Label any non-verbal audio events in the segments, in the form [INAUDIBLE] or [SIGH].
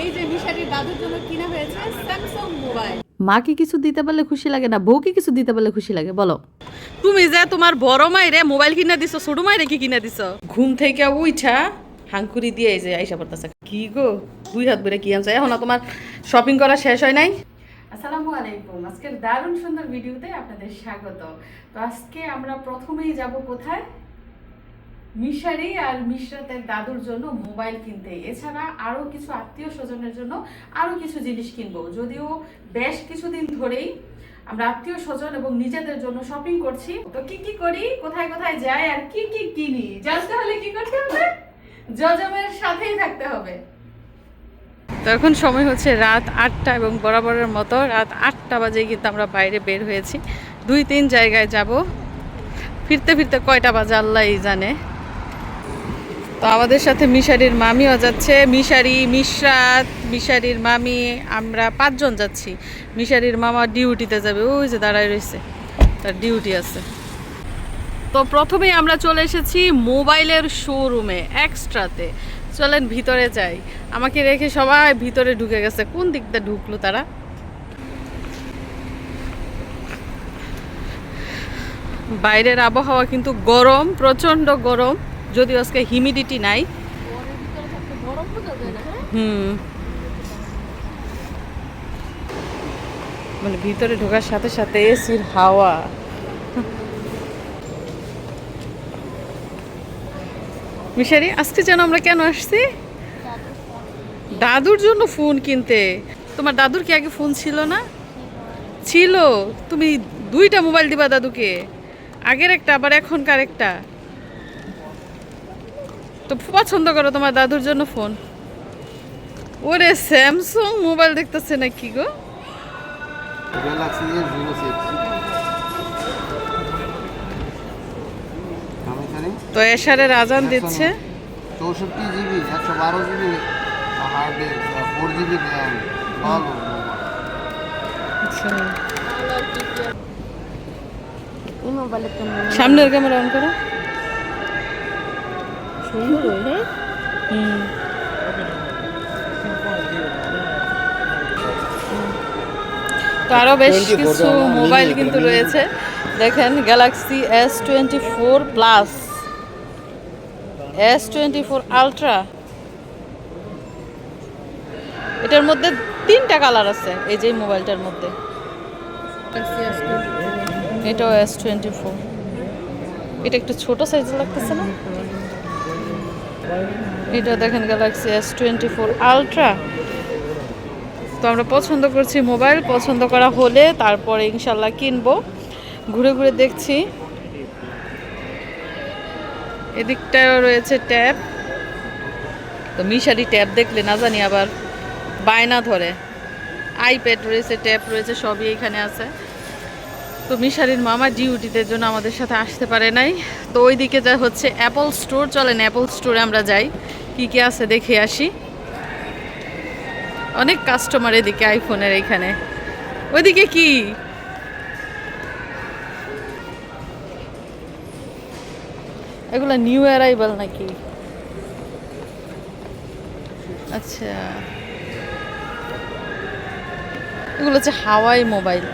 এই যে মিশারির দাদুর জন্য কিনা হয়েছে স্যামসাং মোবাইল মাকে কিছু দিতে পারলে খুশি লাগে না? বউকে কিছু দিতে পারলে খুশি লাগে? বলো। তুমি যে তোমার বড় মাইরে মোবাইল কিনা দিছো ছোট মাইরে কি কিনা দিছো? ঘুম থেকে উইঠা হাঙ্কুরি দিয়ে এই যে আইসা পড়তেছে। কি গো? দুই হাত বেড়ে কি আনছো? এখন তোমার শপিং করা শেষ হয় নাই? আসসালামু আলাইকুম। আজকের দারুণ সুন্দর ভিডিওতে আপনাদের স্বাগত। তো আজকে আমরা প্রথমেই যাব কোথায়? মিশারি আর মিশরাতের দাদুর জন্য মোবাইল কিনতে। এছাড়া আরও কিছু আত্মীয় স্বজনের জন্য আরও কিছু জিনিস কিনবো। যদিও বেশ কিছুদিন ধরেই আমরা আত্মীয় স্বজন এবং নিজেদের জন্য শপিং করছি। তো কি কি করি? কোথায় কোথায় যাই আর কি কি কিনি? জানতে হলে কি করতে হবে? জজমের সাথেই থাকতে হবে। তো এখন সময় হচ্ছে রাত আটটা এবং বরাবরের মতো। রাত আটটা বাজে কিন্তু আমরা বাইরে বের হয়েছি। দুই তিন জায়গায় যাব। ফিরতে ফিরতে কয়টা বাজে আল্লাহই জানে। তো আমাদের সাথে মিশারির মামিও যাচ্ছে। মিশারি, মিশরাত, মিশারির মামি, আমরা পাঁচজন যাচ্ছি। মিশারির মামা ডিউটিতে যাবে। ওই যে দাঁড়ায় রয়েছে। তার ডিউটি আছে। তো প্রথমেই আমরা চলে এসেছি মোবাইলের শোরুমে, এক্সট্রাতে। চলেন ভিতরে যাই। আমাকে রেখে সবাই ভিতরে ঢুকে গেছে। কোন দিকটা ঢুকলো তারা? বাইরের আবহাওয়া কিন্তু গরম, প্রচণ্ড গরম। যদিও আজকে হিউমিডিটি নাই। হুম। মানে ভিতরে ঢোকার সাথে সাথে এসির হাওয়া। মিশারি, আজকে যেন আমরা কেন আসছি? দাদুর জন্য ফোন কিনতে। তোমার দাদুর কি আগে ফোন ছিল না? ছিল। তুমি দুইটা মোবাইল দিবা দাদুকে। আগের একটা, আবার এখনকার একটা। তো পছন্দ করো তোমার দাদুর জন্য ফোন ওরে স্যামসং মোবাইল দেখতেছে না কি গো? তো এশারের আজান দিচ্ছে। চৌষট্টি জিবি একশো বারো GB hard four GB RAM. সামনের ক্যামেরা অন করো। হুম তো আরও বেশ কিছু মোবাইল কিন্তু রয়েছে দেখেন Galaxy S twenty four plus S twenty four ultra এটার মধ্যে তিনটা কালার আছে এই যে মোবাইলটার মধ্যে। এটাও এস টোয়েন্টি ফোর এটা একটু ছোট সাইজের লাগতেছে না? এটা দেখেন Galaxy S twenty four ultra তো আমরা পছন্দ করছি মোবাইল, পছন্দ করা হলে তারপরে ইনশাল্লাহ কিনবো। ঘুরে ঘুরে দেখছি। এদিকটাও রয়েছে ট্যাব। তো মিশারি ট্যাব দেখলে না জানি আবার বায়না ধরে। আইপ্যাড রয়েছে, ট্যাব রয়েছে, সবই এখানে আছে। তো মিশারির মামা ডিউটিতে জন্য আমাদের সাথে আসতে পারে নাই। তো ওইদিকে যা হচ্ছে অ্যাপল স্টোর চলেন অ্যাপল স্টোরে আমরা যাই। কি কি আছে দেখে আসি। অনেক কাস্টমার এদিকে আইফোনের এখানে। ওইদিকে কি? এগুলো নিউ অ্যারাইভাল নাকি? আচ্ছা। এগুলো হচ্ছে হাওয়াই মোবাইল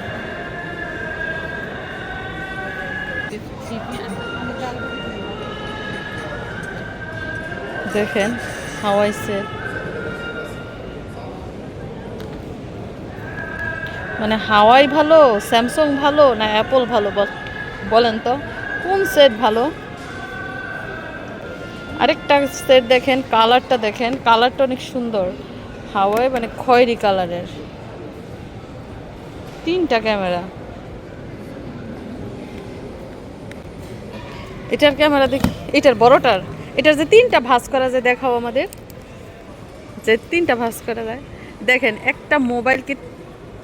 দেখেন হাওয়াই সেট মানে হাওয়াই ভালো, স্যামসাং ভালো, না অ্যাপল ভালো? বল- বলেন তো, কোন সেট ভালো? আরেকটা সেট দেখেন, কালারটা দেখেন, কালারটা অনেক সুন্দর। হাওয়াই মানে খয়েরি কালারের। তিনটা ক্যামেরা। এটার ক্যামেরা দেখ এটার বড়টার? এটার যে তিনটা ভাঁজ করা যায় দেখাও আমাদের। যে তিনটা ভাঁজ করা যায়। দেখেন একটা মোবাইলকে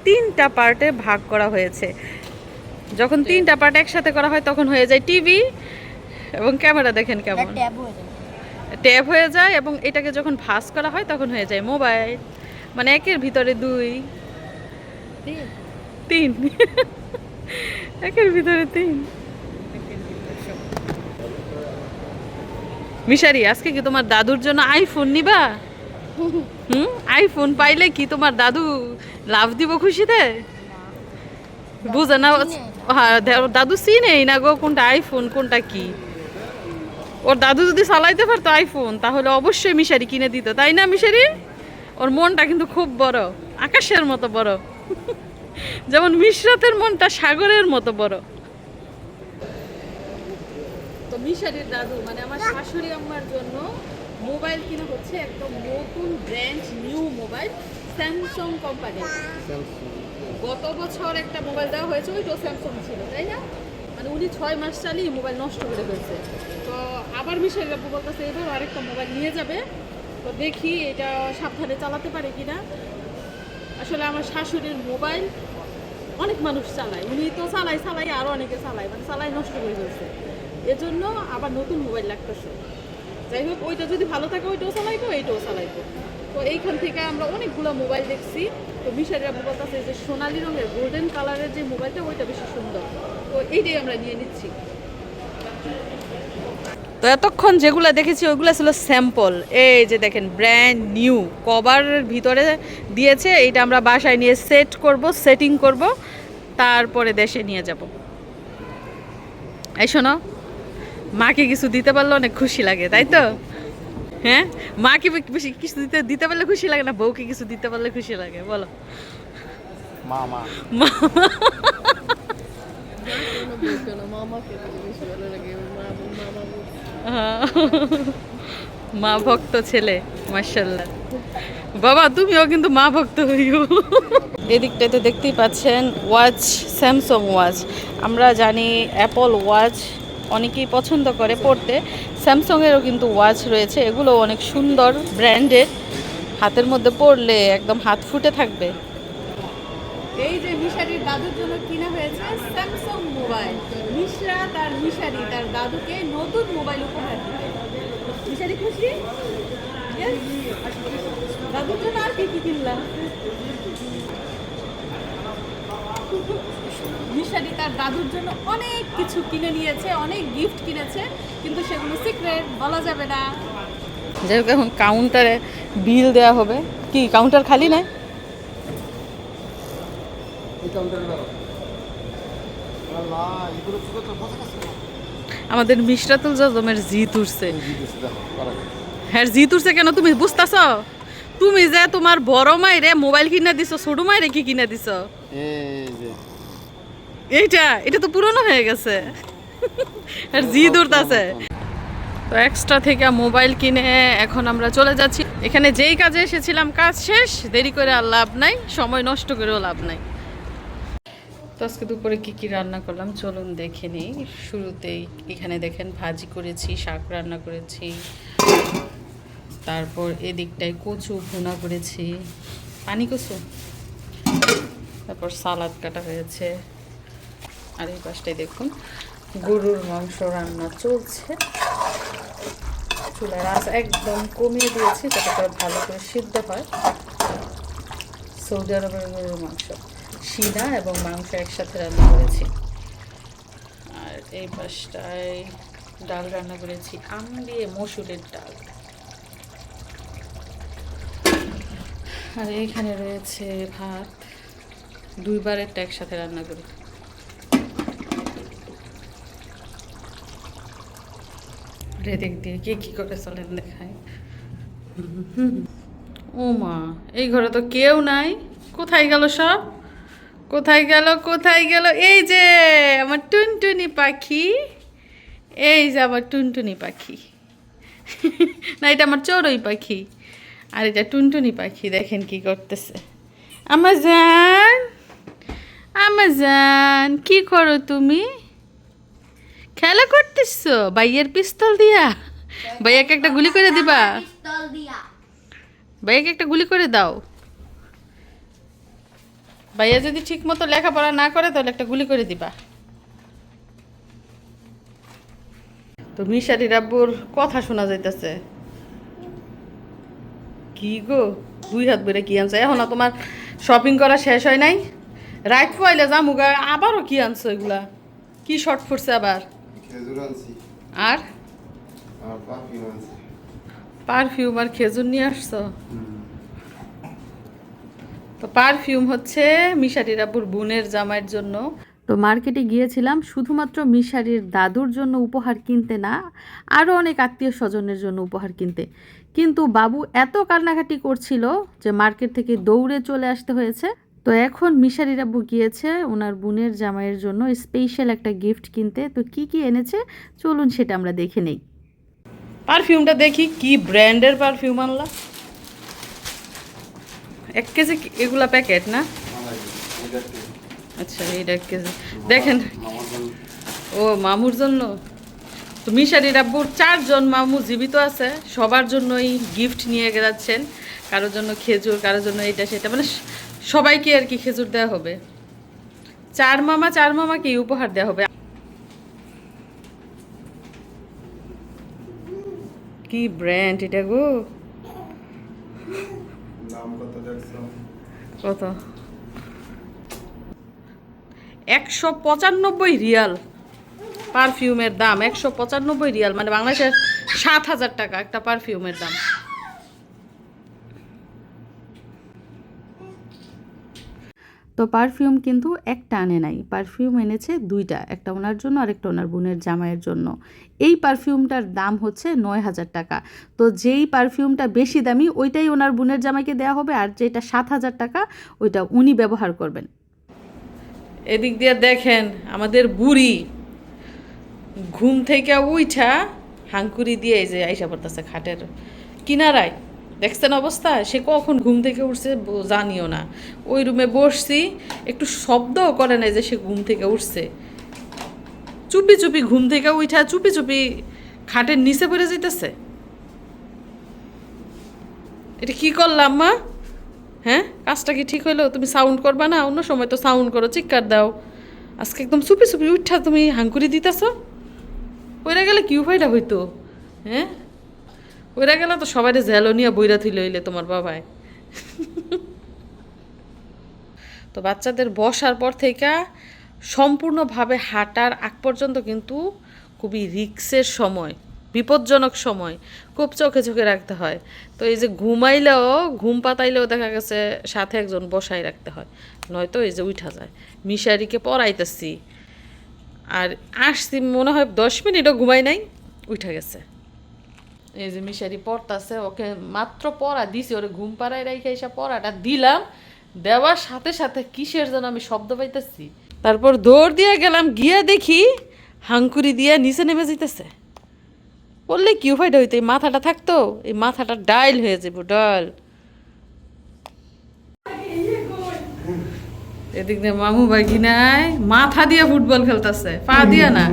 তিনটা পার্টে ভাগ করা হয়েছে। যখন তিনটা পার্ট একসাথে করা হয় তখন হয়ে যায় টিভি এবং ক্যামেরা। দেখেন কেমন। ট্যাব হয়ে যায়। এবং এটাকে যখন ভাঁজ করা হয় তখন হয়ে যায় মোবাইল মানে একের ভিতরে দুই। তিন। [LAUGHS] একের ভিতরে তিন। মিশারি আজকে কি তোমার দাদুর জন্য আইফোন নিবা? হুম? আইফোন পাইলে কি তোমার দাদু লাভ দিব খুশিতে? বুঝে না হ্যাঁ দাদু চিনেই না গো কোনটা আইফোন কোনটা কি? ওর দাদু যদি চালাইতে পারতো আইফোন তাহলে অবশ্যই মিশারি কিনে দিত তাই না মিশারি? ওর মনটা কিন্তু খুব বড় আকাশের মতো বড়। যেমন মিশরাতের মনটা সাগরের মতো বড়। মিশারির দাদু মানে আমার শাশুড়ি আম্মার জন্য মোবাইল কিনা হচ্ছে একদম নতুন brand new mobile Samsung company গত বছর একটা মোবাইল দেওয়া হয়েছে ওইটাও স্যামসং ছিল তাই না? মানে উনি ছয় মাস চালিয়ে মোবাইল নষ্ট করে ফেলছে। তো আবার মিশাইল বাবু বলতেছে এবার আরেকটা মোবাইল নিয়ে যাবে। তো দেখি এটা সাবধানে চালাতে পারে কিনা। আসলে আমার শাশুড়ির মোবাইল অনেক মানুষ চালায়। উনি তো চালাই চালাই আরও অনেকে চালায় মানে চালাই নষ্ট করে ফেলছে। এজন্য আবার নতুন মোবাইল লাগতেছে যাই হোক ওইটা যদি ভালো থাকে, ওইটাও চালাইবো, এইটাও চালাইবো। তো এইখান থেকে আমরা অনেকগুলো মোবাইল দেখছি। তো মিশারি আপু বলতেছে যে, সোনালি রঙের গোল্ডেন কালারের যে মোবাইলটা ওইটা বেশি সুন্দর। তো এইটাই আমরা নিয়ে নিচ্ছি। তো এতক্ষণ যেগুলো দেখেছি, ওইগুলো ছিল স্যাম্পল এই যে দেখেন ব্র্যান্ড নিউ কভারের ভিতরে দিয়েছে, এইটা আমরা বাসায় নিয়ে সেট করব সেটিং করব, তারপরে দেশে নিয়ে যাব। এই শোনো মাকে কিছু দিতে পারলে অনেক খুশি লাগে তাই তো? হ্যাঁ? মাকে বেশি কিছু দিতে দিতে পারলে খুশি লাগে না? বউকে কিছু দিতে পারলে খুশি লাগে বলো। মা মা। মা মা। ভক্ত ছেলে মার্শাল্লাহ বাবা তুমিও কিন্তু মা ভক্ত হইও। এদিকটাতে দেখতেই পাচ্ছেন ওয়াচ স্যামসং ওয়াচ। আমরা জানি অ্যাপল ওয়াচ অনেকেই পছন্দ করে পড়তে। স্যামসংয়েরও কিন্তু ওয়াচ রয়েছে এগুলো অনেক সুন্দর ব্র্যান্ডেড হাতের মধ্যে পড়লে একদম হাত ফুটে থাকবে। এই যে মিশারির দাদুর জন্য কিনা হয়েছে স্যামসাং মোবাইল মিশরা তার মিশারি তার দাদুকে নতুন মোবাইল উপহার দিবে মিশারি খুশি? দাদুর জন্য আর কি কি কিনলাম? মিশারি তার দাদুর জন্য অনেক কিছু কিনে নিয়েছে অনেক গিফট কিনেছে কিন্তু সেগুলো সিক্রেট বলা যাবে না। যাই হোক এখন কাউন্টারে বিল দেওয়া হবে। কি কাউন্টার খালি নাই? আমাদের মিশরাতুল জজমের জিত উঠছে। হ্যাঁ জিত উঠছে কেন? তুমি বুঝতেছ? তুমি যে তোমার বড় মাইরে মোবাইল কিনে দিছো ছোট মাইরে কি কিনে দিছো? এইটা, এটা তো পুরনো হয়ে গেছে। আর জিদ উঠতেছে তো এক্সট্রা থেকে মোবাইল কিনে এখন আমরা চলে যাচ্ছি। এখানে যেই কাজে এসেছিলাম, কাজ শেষ, দেরি করে আর লাভ নাই, সময় নষ্ট করেও লাভ নাই। তো আজকে দুপুরে কী কী রান্না করলাম, চলুন দেখে নিই। শুরুতেই এখানে দেখেন, ভাজি করেছি, শাক রান্না করেছি। তারপর এদিকটায় কচু ভুনা করেছি। পানি কচু? তারপর সালাদ কাটা হয়েছে। আর এই পাশটায় দেখুন, গরুর মাংস রান্না চলছে। চুলার আঁচ একদম কমিয়ে দিয়েছি যাতে করে ভালো করে সিদ্ধ হয়। সৌদি আরবের গরুর মাংস শিনা এবং মাংস একসাথে রান্না করেছি। আর এই পাশটায় ডাল রান্না করেছি, আম দিয়ে মসুরের ডাল। আর এইখানে রয়েছে ভাত দুইবারেরটা একসাথে রান্না করি। রেদিক দিয়ে কে কি করে চলেন দেখায়? ও মা, এই ঘরে তো কেউ নাই। কোথায় গেল সব? কোথায় গেল কোথায় গেল? এই যে, আমার টুনটুনি পাখি। এই যে আমার টুনটুনি পাখি। না, এটা আমার চড়ুই পাখি। আর এটা টুনটুনি পাখি, দেখেন কি করতেছে। আমার জান আমার জান কি করো তুমি? খেলা করতেছো? ভাইয়ের পিস্তল দিয়া? ভাইয়াকে একটা গুলি করে দিবা? ভাইয়াকে একটা গুলি করে দাও। ভাইয়া যদি ঠিক মতো লেখাপড়া না করে, তাহলে একটা গুলি করে দিবা। তো মিশারি রাব্বুর কথা শোনা যাইতেছে। কি গো? দুই হাত বেড়ে কি আনছো? এখন তোমার শপিং করা শেষ হয় নাই? রাইট পাইলে যা মুগা আবারও কি আনছো এগুলা? কি শর্ট ফুটছে আবার? খেজুর আনছি। আর? আর পারফিউম আনছি। পারফিউম আর খেজুর নিয়ে আসছো? তো পারফিউম হচ্ছে মিশারির আব্বুর বোনের জামাইয়ের জন্য। তো মার্কেটে গিয়েছিলাম শুধুমাত্র মিশারির দাদুর জন্য উপহার কিনতে না আরও অনেক আত্মীয় স্বজনের জন্য উপহার কিনতে। কিন্তু বাবু এত কান্নাকাটি করছিল যে মার্কেট থেকে দৌড়ে চলে আসতে হয়েছে। তো এখন মিশারির আব্বু গিয়েছে ওনার বোনের জামাইয়ের জন্য স্পেশাল একটা গিফট কিনতে। তো কি কি এনেছে? চলুন সেটা আমরা দেখে নেই। পারফিউমটা দেখি, কি ব্র্যান্ডের পারফিউম আনলা এক কেজি এগুলা প্যাকেট না? আচ্ছা এইটা এক কেজি। দেখেন। ও, মামুর জন্য। তো মিশারির আব্বুর চারজন মামু জীবিত আছে। সবার জন্যই গিফট নিয়ে যাচ্ছেন। কারোর জন্য খেজুর, কারোর জন্য এটা, সেটা। মানে সবাইকে আর কি খেজুর দেওয়া হবে। চার মামা চার মামাকে উপহার দেওয়া হবে। কি ব্র্যান্ড এটা গো? দাম কত দেখছ কত? একশো পঁচানব্বই রিয়াল। পারফিউমের দাম একশো পঁচানব্বই রিয়াল। মানে বাংলাদেশের সাত হাজার টাকা একটা পারফিউমের দাম। তো পারফিউম কিন্তু একটা আনে নাই। পারফিউম এনেছে দুইটা, একটা ওনার জন্য আর একটা ওনার বোনের জামাইয়ের জন্য। এই পারফিউমটার দাম হচ্ছে নয় হাজার টাকা। তো যেই পারফিউমটা বেশি দামি, ওইটাই ওনার বোনের জামাইকে দেওয়া হবে আর যেটা সাত হাজার টাকা, ওইটা উনি ব্যবহার করবেন। এদিক দিয়ে দেখেন আমাদের বুড়ি ঘুম থেকে উইঠা হাঙ্কুরি দিয়ে এই যে আইসা পড়তেছে খাটের কিনারায়। দেখছেন অবস্থা? সে কখন ঘুম থেকে উঠছে জানিও না। ওই রুমে বসছি, একটু শব্দও করে নাই যে সে ঘুম থেকে উঠছে। চুপি চুপি ঘুম থেকে উঠা, চুপি চুপি খাটের নিচে পড়ে যেতেছে এটা কি করলাম মা হ্যাঁ? কাজটা কি ঠিক হইল? তুমি সাউন্ড করবা না? অন্য সময় তো সাউন্ড করো, চিৎকার দাও। আজকে একদম চুপি চুপি উঠা তুমি হাঙ্কুরি দিতেছ। ওইরা গেলে কি উপায়টা হইতো? হ্যাঁ? ওইরা গেলে তো সবাই জেলো নিয়ে বইরা থুই লইলে তোমার বাবায়। তো বাচ্চাদের বসার পর থেকে সম্পূর্ণভাবে হাঁটার আগ পর্যন্ত কিন্তু খুবই রিক্সের সময়, বিপজ্জনক সময় খুব চোখে চোখে রাখতে হয়। তো এই যে ঘুমাইলেও, ঘুম পাতাইলেও দেখা গেছে সাথে একজন বসাই রাখতে হয়, নয়তো এই যে উঠা যায়। মিশারিকে পড়াইতেছি, আর আসছি, মনে হয় দশ মিনিটও ঘুমাই নাই উঠে গেছে। এই যে মিশারি পড়তাছে, ওকে মাত্র পড়া দিছি, ওরে ঘুম পাড়ায় রেখে এসে পড়াটা দিলাম। দেওয়ার সাথে সাথে কিসের যেন আমি শব্দ পাইতেছি? তারপর দৌড় দিয়ে গেলাম, গিয়ে দেখি হাঙ্কুরি দিয়ে নিচে নেমে যেতেছে বললে, কি উপায়টা হইতো? এই মাথাটা থাকতো? এই মাথাটা ডাইল হয়ে যাব ডাল। এদিক দিয়ে মামু বাগি নাই? মাথা দিয়ে ফুটবল খেলতেছে, পা দিয়া না।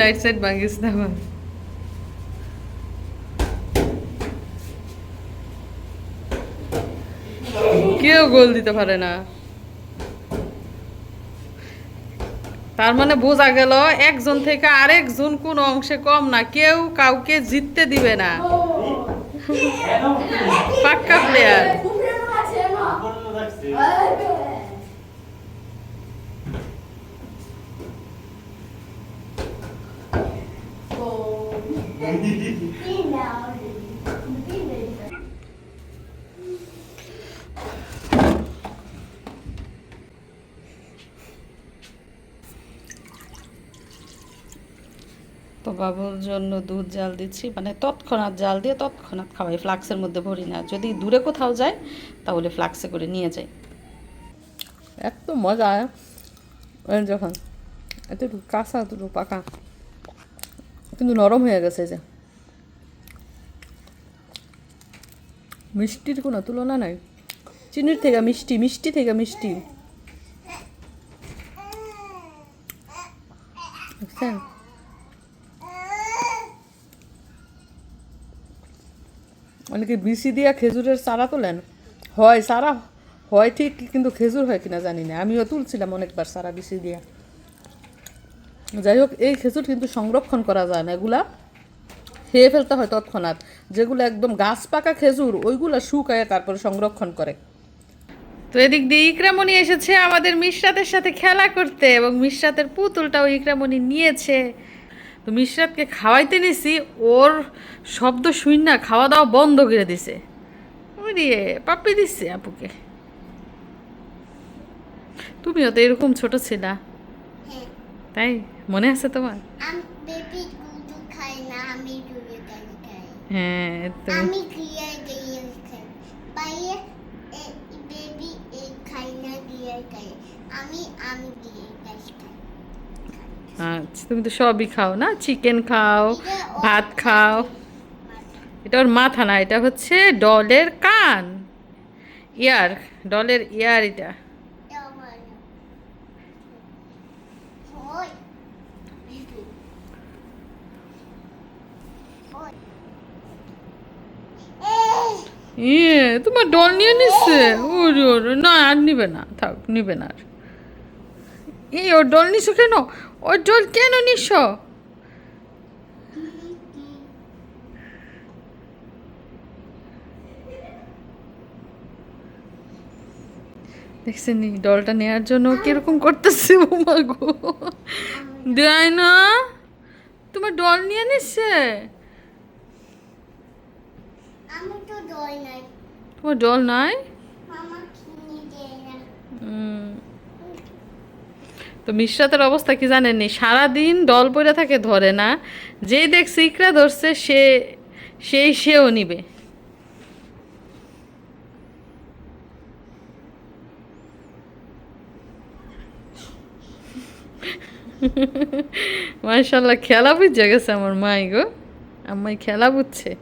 লাইট সাইড ভাঙিস না। কেউ গোল দিতে পারে না তার মানে বোঝা গেল একজন থেকে আরেকজন কোন অংশে কম না, কেউ কাউকে জিততে দিবে না Bak kaplayar. বাবুর জন্য দুধ জাল দিচ্ছি মানে তৎক্ষণাৎ জাল দিয়ে তৎক্ষণাৎ খাওয়াই, ফ্লাক্সের মধ্যে ভরি না। যদি দূরে কোথাও যায়, তাহলে ফ্লাক্সে করে নিয়ে যাই। এত মজা যখন, এতটুকু কাঁচা, এতটুকু পাকা, কিন্তু নরম হয়ে গেছে যে। মিষ্টির কোনো তুলনা নাই। চিনির থেকে মিষ্টি মিষ্টি থেকে মিষ্টি। বুঝছেন অনেকে বিসি দিয়া খেজুরের চারা তোলেন? হয় সারা হয় ঠিক, কিন্তু খেজুর হয় কিনা জানি না। আমিও তুলছিলাম অনেকবার সারা বিসি দিয়া। যাই হোক এই খেজুর কিন্তু সংরক্ষণ করা যায় না, এগুলা খেয়ে ফেলতে হয় তৎক্ষণাৎ। যেগুলো একদম গাছ পাকা খেজুর, ওইগুলো শুকায় তারপরে সংরক্ষণ করে। তো এদিক দিয়ে ইকরামণি এসেছে আমাদের মিশরাতের সাথে খেলা করতে এবং মিশরাতের পুতুলটাও ইকরামণি নিয়েছে। তো মিশরাতকে খাওয়াইতে নিছি ওর শব্দ শুন না খাওয়া দাওয়া বন্ধ করে দিছে। ওরে পাপ্পি দিচ্ছে আপুকে। তুমিও তো এরকম ছোট ছিলা। তাই? মনে আছে তোমার? হ্যাঁ তুমি আমি আমি খাই। আচ্ছা তুমি তো সবই খাও না? চিকেন খাও, ভাত খাও। এটা ওর মাথা না, এটা হচ্ছে ডলের কান। ইয়ার, ডলের ইয়ার এটা। ইয়ে তোমার ডল নিয়ে নিচ্ছে ওরে ওরে, না, আর নিবে না, থাক, নিবে না আর। এই, ওর ডল নিছো কেন? ওর ডল কেন নিস দেখছেন ডলটা নেওয়ার জন্য কীরকম করতেছে বোমা গো। দেয় না তোমার ডল নিয়ে নিচ্ছে তোমার ডল নাই মামা কিনে দেয় না উম। তো মিশ্রাতের অবস্থা কি জানেন জানেননি? সারাদিন ডল পড়ে থাকে, ধরে না। যেই দেখছে ইকরা ধরছে, সে, সেই সেও নিবে। মাশাল্লাহ, খেলা বুঝে গেছে আমার মাই গো। আম্মাই খেলা বুঝছে।